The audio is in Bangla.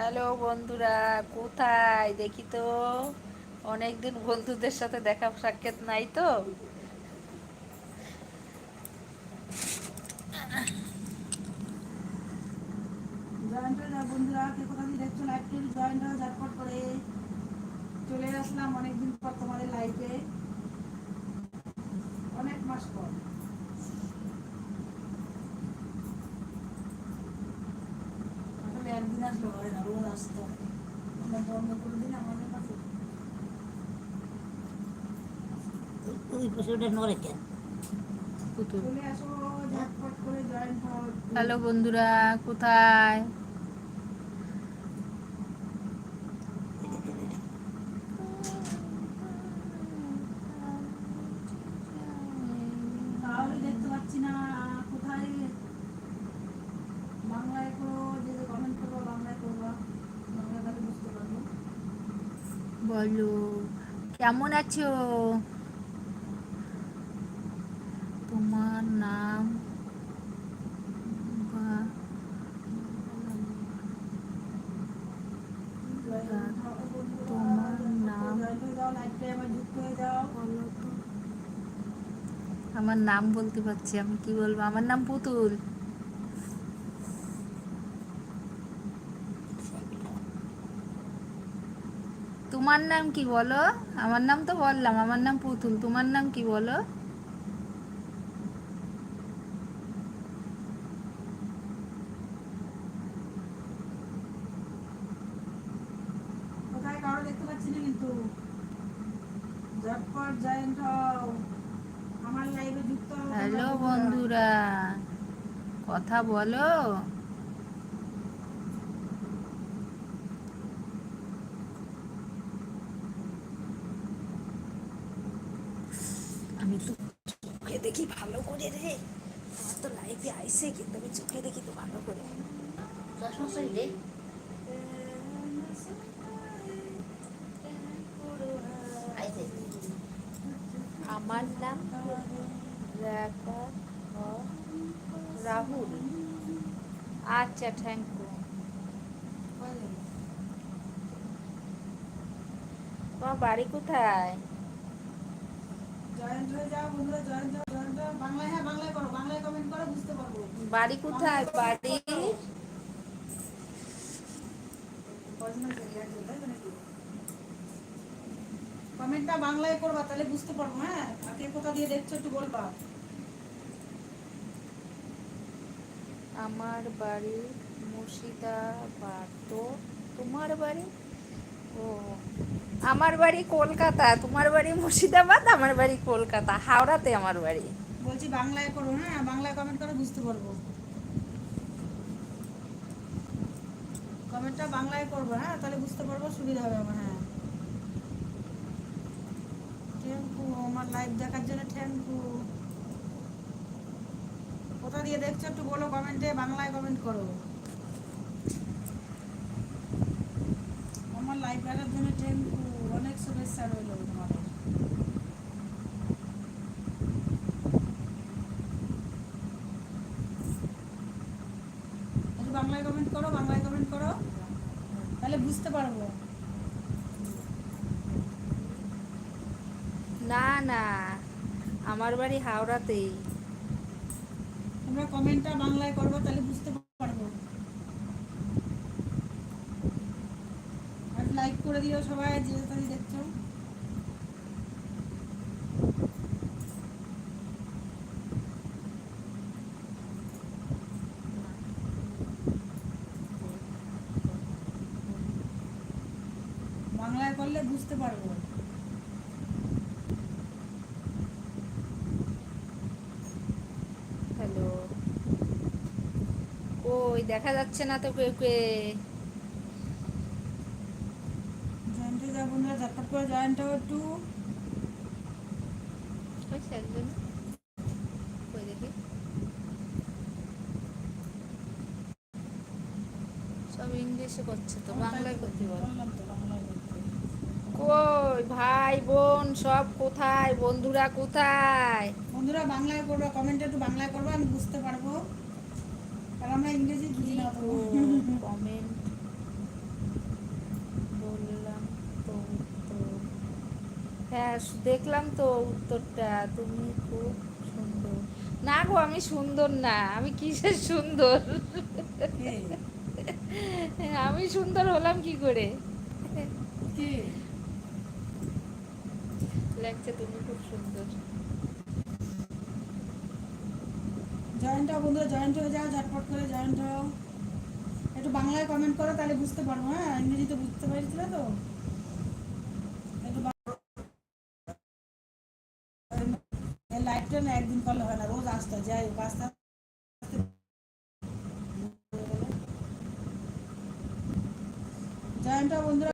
হ্যালো বন্ধুরা, কোথায়? দেখি তো। অনেকদিন বন্ধুদের সাথে দেখা সাক্ষাৎ নাই তো। জয়েন্ট হয়ে করে চলে অনেকদিন পর অনেক মাস পর। একদিন হয় হ্যালো বন্ধুরা কোথায় তাহলে দেখতে পাচ্ছি না কোথায় বাংলায় করো যে যে কমেন্ট করব বাংলায় করব বাংলা তাহলে বুঝতে পারব বলো। কেমন আছো? তোমার নাম? তোমার নাম? আমার নাম বলতে পারছি আমি, কি বলব? আমার নাম পুতুল। তোমার নাম কি বলো? আমার নাম তো বললাম আমার নাম পুতুল তোমার নাম কি বলো? হ্যালো বন্ধুরা কথা বলো। আমি তো চোখে দেখি ভালো করে রে। আমার তো লাইফে আইসে কিন্তু আমি চোখে দেখি তো ভালো করে। চশমা রে আইতে। আমার নাম রাহুল। আচ্ছা থ্যাংক ইউ তোমার বাড়ি কোথায়? জয়েন্ট হয়ে যাও বন্ধুরা জয়েন্ট হও জয়েন্ট হও বাংলায় হ্যাঁ বাংলায় করো বাংলায় কমেন্ট করো বুঝতে পারব বাড়ি কোথায়? বাড়ি? কমেন্টটা বাংলায় করবা তাহলে বুঝতে পারব হ্যাঁ? আর কে কোথা দিয়ে দেখছ একটু বলবা। আমার বাড়ি মুর্শিদাবাদ। তো তোমার বাড়ি? আমার বাড়ি কলকাতা, তোমার বাড়ি মুর্শিদাবাদ, আমার বাড়ি কলকাতা, হাওড়াতে আমার বাড়ি। বলছি বাংলায় করো হ্যাঁ বাংলায় কমেন্ট করে বুঝতে পারব। কমেন্টটা বাংলায় করব হ্যাঁ তাহলে বুঝতে পারব, সুবিধা হবে আমার হ্যাঁ। থ্যাংক আমার লাইভ দেখার জন্য থ্যাংক কোথা দিয়ে দেখছ একটু বলো কমেন্টে বাংলায় কমেন্ট করো আমার লাইভ দেখার জন্য থ্যাংক ইউ অনেক শুভেচ্ছা রইল তোমাদের। একটু বাংলায় কমেন্ট করো বাংলায় কমেন্ট করো তাহলে বুঝতে পারব। না না আমার বাড়ি হাওড়াতেই। তোমরা কমেন্টটা বাংলায় করব তাহলে বুঝতে পারব আর লাইক করে দিও সবাই যে যেখানে দেখছ। বাংলায় করলে বুঝতে পারব। হ্যালো দেখা যাচ্ছে না তো কে কে যাব না ঝটপট করে জয়েন্ট হও একটু। হয়েছে একজন কই দেখি। সব ইংলিশে করছে তো বাংলায় করতে বল বললাম তো বাংলায় করতে। কই ভাই বোন সব কোথায়? বন্ধুরা কোথায়? বন্ধুরা বাংলায় করবে কমেন্ট একটু বাংলায় করব আমি বুঝতে পারব। কারণ আমরা ইংরেজি বুঝি না তো কমেন্ট বললাম তো উত্তর হ্যাঁ দেখলাম তো উত্তরটা। তুমি খুব সুন্দর। না গো আমি সুন্দর না। আমি কিসের সুন্দর? আমি সুন্দর হলাম কি করে? লাগছে তুমি খুব সুন্দর। জয়েন্ট হও বন্ধুরা জয়েন্ট হয়ে যাও ঝটপট করে জয়েন্ট হও। একটু বাংলায় কমেন্ট করো তাহলে বুঝতে পারব হ্যাঁ? ইংরেজিতে বুঝতে পারছি না তো একটু লাইভটা না একদিন করলে হয় না রোজ আসতে হয়। যাই হোক আস্তে আস্তে জয়েন্ট হও বন্ধুরা